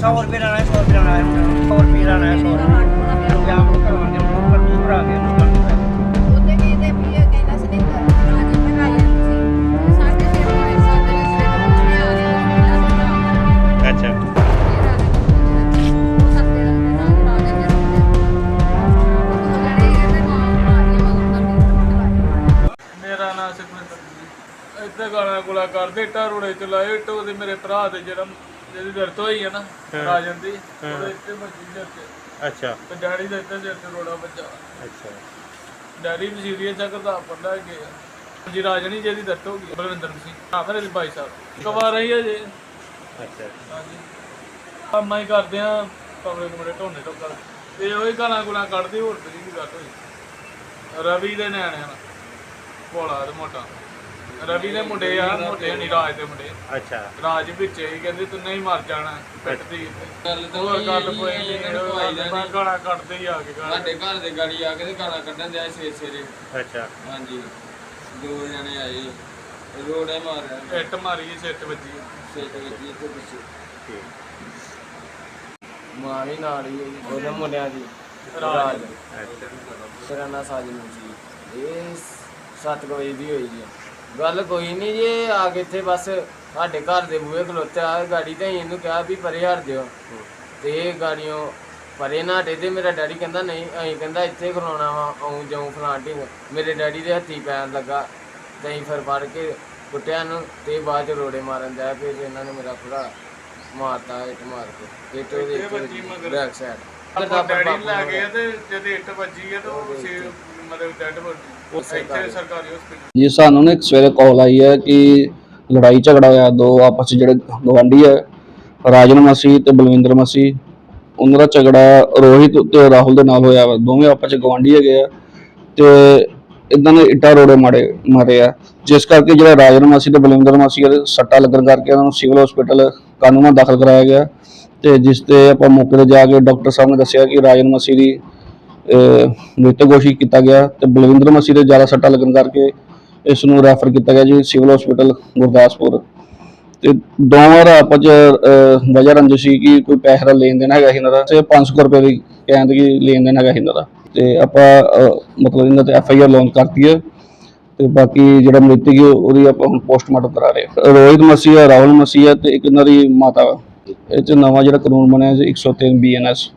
100 ਰੁਪਏ ਲੈਣਾ 100 ਰੁਪਏ ਲੈਣਾ 100 ਰੁਪਏ ਲੈਣਾ 100 ਰੁਪਏ। ਜਾਂ ਉਹ ਕਰਵਾਉਂਦੇ ਉਹ ਕਰ ਦੂਰ ਆ ਗਿਆ ਉਹਦੇ ਕੀ ਦੇ ਵੀ ਇਹ ਕਹਿੰਦਾ ਸੀ ਨਹੀਂ ਰਾਜੇ ਮੈਂ ਆਇਆ ਸੀ। ਸਾਡੇ ਸੇ ਮੇਰੇ ਸਾਡੇ ਦੇ ਸੇ ਤੋਂ ਆ ਦੇ ਦੇ ਦਾ ਨਾਮ ਸੁਖਵਿੰਦਰ ਜੀ ਇੱਥੇ ਗਾਣਾ ਗੁਲਾ ਕਰਦੇ ਇੱਟਾਂ ਰੋੜੇ ਚ ਲਾਏ ਇੱਟ ਉਹਦੇ ਮੇਰੇ ਭਰਾ ਦੇ ਜਿਹੜਾ ਜਿਹਦੀ ਦਰਦ ਹੋਈ ਹੈ ਨਾ ਰਾਜਨ ਦੀ ਉਹਦੇ ਇੱਥੇ ਵੱਜੀ ਸਿਰ ਤੇ ਅੱਛਾ। ਤੇ ਡੈਡੀ ਦੇ ਇੱਥੇ ਸਿਰ ਤੇ ਰੋੜਾ ਵੱਜਾ। ਅੱਛਾ। ਡੈਡੀ ਵੀ ਸੀਰੀਅਸ ਚੱਕਦਾ ਪੜਦਾ ਗਿਆ ਜੀ ਰਾਜਨੀ ਜਿਹਦੀ ਦਰਦ ਹੋ ਗਈ ਬਲਵਿੰਦਰ ਸਿੰਘ। ਹਾਂ ਮੇਰੇ ਲਈ ਭਾਈ ਸਾਹਿਬ। ਕਵਾ ਰਹੀ ਹੈ ਜੀ ਅੱਛਾ। ਹਾਂਜੀ। ਕੰਮਾਂ ਹੀ ਕਰਦੇ ਆ ਕਮਰੇ ਕੁਮਰੇ ਢੋਣੇ ਤੋਂ ਉਹੀ ਗਾਣਾ ਗੁਣਾ ਕੱਢਦੇ ਹੋਰ ਤੇ ਨਹੀਂ ਗੱਲ ਹੋਈ। ਰਵੀ ਦੇ ਨਿਆਣਿਆਂ ਨਾਲ। ਭੋਲਾ ਤੇ ਮੋਟਾ। ਰਵੀ ਦੇ ਮੁੰਡੇ ਆ ਮੋਟੇ ਨਹੀਂ ਰਾਜ ਦੇ ਮੁੰਡੇ। ਅੱਛਾ। ਰਾਜ ਵਿੱਚ ਹੀ ਕਹਿੰਦੇ ਤੂੰ ਨਹੀਂ ਮਰ ਜਾਣਾ ਪਿੱਟਦੀ ਗੱਲ ਤਾਂ ਹੋਰ ਗੱਲ ਕੋਈ ਨਹੀਂ ਮੈਂ ਗਾਣਾ ਕੱਢਦੇ ਹੀ ਆ ਕੇ ਗਾਣਾ ਸਾਡੇ ਘਰ ਦੇ ਗਾੜੀ ਆ ਕੇ ਤੇ ਗਾਣਾ ਕੱਢਣ ਦੇ ਸਵੇਰੇ ਸਵੇਰੇ। ਅੱਛਾ। ਹਾਂਜੀ। ਦੋ ਜਣੇ ਆਏ ਰੋੜੇ ਮਾਰਿਆ। ਇੱਟ ਮਾਰੀ ਸਿਰ ਤੇ ਵੱਜੀ। ਸੇਟ ਵਿੱਚ ਇੱਥੇ ਪਿੱਛੇ। ਠੀਕ। ਮਾਂ ਵੀ ਨਾਲ ਹੀ ਉਹਦੇ ਮੁੰਡਿਆਂ ਦੀ। ਰਾਜ। ਮੇਰਾ ਨਾਂ ਸਾਜਨ ਜੀ। ਇਹ 7 ਵਜੇ ਦੀ ਹੋਈ ਜੀ। ਗੱਲ ਕੋਈ ਨਹੀਂ ਜੀ ਆ ਕੇ ਇੱਥੇ ਬਸ ਸਾਡੇ ਘਰ ਦੇ ਬੂਹੇ ਖਲੋਤੇ ਆ ਗਾੜੀ ਤੇ ਅਸੀਂ ਇਹਨੂੰ ਕਿਹਾ ਵੀ ਪਰੇ ਹਟ ਦਿਓ ਤੇ ਇਹ ਗਾੜੀਆਂ ਪਰੇ ਨਾ ਹਟੇ ਤੇ ਮੇਰਾ ਡੈਡੀ ਕਹਿੰਦਾ ਨਹੀਂ ਅਸੀਂ ਕਹਿੰਦਾ ਇੱਥੇ ਖਲੋਣਾ ਵਾ ਆਉਂ ਜਾਉਂ ਫਲਾਂਟਿੰਗ ਮੇਰੇ ਡੈਡੀ ਦੇ ਹੱਥੀ ਪੈਣ ਲੱਗਾ ਤੇ ਅਸੀਂ ਫਿਰ ਫੜ ਕੇ ਕੁੱਟਿਆ ਨੂੰ ਤੇ ਬਾਅਦ ਚ ਰੋੜੇ ਮਾਰਨ ਦਿਆ ਫਿਰ ਇਹਨਾਂ ਨੇ ਮੇਰਾ ਭਰਾ ਮਾਰਤਾ ਇੱਟ ਮਾਰ ਕੇ ਉਹਦੇ ਇੱਥੇ ਵੱਜੀ ਮਗਰ। ਬੈਕ ਸਾਈਡ ਆਪਾਂ ਡੈਡੀ ਨੂੰ ਲੈ ਗਏ ਤੇ ਜਦ ਇੱਟ ਵੱਜੀ ਹੈ ਤਾਂ ਉਹ ਸੀ ਮਤਲਬ ਡੈਡ ਹੋ ਗਈ ਇੱਥੇ ਸਰਕਾਰੀ ਹਸਪੀਟਲ ਜੀ ਸਾਨੂੰ ਨਾ ਇੱਕ ਸਵੇਰੇ ਕਾਲ ਆਈ ਹੈ ਕਿ ਲੜਾਈ ਝਗੜਾ ਹੋਇਆ ਦੋ ਆਪਸ 'ਚ ਜਿਹੜੇ ਗਵਾਂਢੀ ਹੈ ਰਾਜਨ ਮਸੀਹ ਤੇ ਬਲਵਿੰਦਰ ਮਸੀਹ। ਉਹਨਾਂ ਦਾ ਝਗੜਾ ਰੋਹਿਤ ਤੇ ਰਾਹੁਲ ਦੇ ਨਾਲ ਹੋਇਆ ਵਾ। ਦੋਵੇਂ ਆਪਸ 'ਚ ਗਵਾਂਢੀ ਹੈਗੇ ਆ ਤੇ ਇਦਾਂ ਦੇ ਇੱਟਾਂ ਰੋੜੇ ਮਾਰੇ ਮਾਰੇ ਆ। ਜਿਸ ਕਰਕੇ ਜਿਹੜਾ ਰਾਜਨ ਮਸੀਹ ਤੇ ਬਲਵਿੰਦਰ ਮਸੀਹ ਦੇ ਸੱਟਾਂ ਲੱਗਣ ਕਰਕੇ ਉਹਨਾਂ ਨੂੰ ਸਿਵਲ ਹਸਪੀਟਲ ਕਾਨੂੰਨਾਂ ਦਾਖਲ ਕਰਾਇਆ ਗਿਆ। ਤੇ ਜਿਸ ਤੇ ਆਪਾਂ ਮੌਕੇ ਤੇ ਜਾ ਕੇ ਡਾਕਟਰ ਸਾਹਿਬ ਨੇ ਦੱਸਿਆ ਕਿ ਰਾਜਨ ਮਸੀ ਦੀ, ਅਹ, ਮ੍ਰਿਤਕ ਘੋਸ਼ਿਤ ਕੀਤਾ ਗਿਆ ਤੇ ਬਲਵਿੰਦਰ ਮਸੀ ਦੇ ਜ਼ਿਆਦਾ ਸੱਟਾਂ ਲੱਗਣ ਕਰਕੇ ਇਸ ਨੂੰ ਰੈਫਰ ਕੀਤਾ ਗਿਆ ਜੀ, ਸਿਵਲ ਹਸਪੀਟਲ ਗੁਰਦਾਸਪੁਰ ਤੇ ਦੋਵਾਂ ਦਾ ਆਪਸ ਚ ਵਜ੍ਹਾ ਰੰਜਿਸ਼ ਸੀ ਕਿ ਕੋਈ ਪੈਸੇ ਦਾ ਲੈਣ ਦੇਣ ਹੈਗਾ ਸੀ ਇਹਨਾਂ ਦਾ ਤੇ 500 ਰੁਪਏ ਦੀ ਕਹਿੰਦੇ ਕਿ ਲੈਣ ਦੇਣ ਹੈਗਾ ਸੀ ਇਹਨਾਂ ਦਾ ਤੇ ਆਪਾਂ ਮਤਲਬ ਇਹਨਾਂ ਤੇ ਐਫ ਆਈ ਆਰ ਲਾਂਚ ਕਰਤੀ ਹੈ ਤੇ ਬਾਕੀ ਜਿਹੜਾ ਮ੍ਰਿਤਕ ਹੈ ਉਹਦੀ ਆਪਾਂ ਹੁਣ ਪੋਸਟਮਾਰਟਮ ਕਰਾ ਰਹੇ ਹਾਂ। ਰੋਹਿਤ ਮਸੀਹ ਹੈ, ਰਾਹੁਲ ਮਸੀਹ ਹੈ ਤੇ ਇੱਕ ਇਹਨਾਂ ਦੀ ਮਾਤਾ ਵਾ। ਇਹ ਚ ਨਵਾਂ ਜਿਹੜਾ ਕਾਨੂੰਨ ਬਣਿਆ ਜੀ 103 ਬੀਐਨਐਸ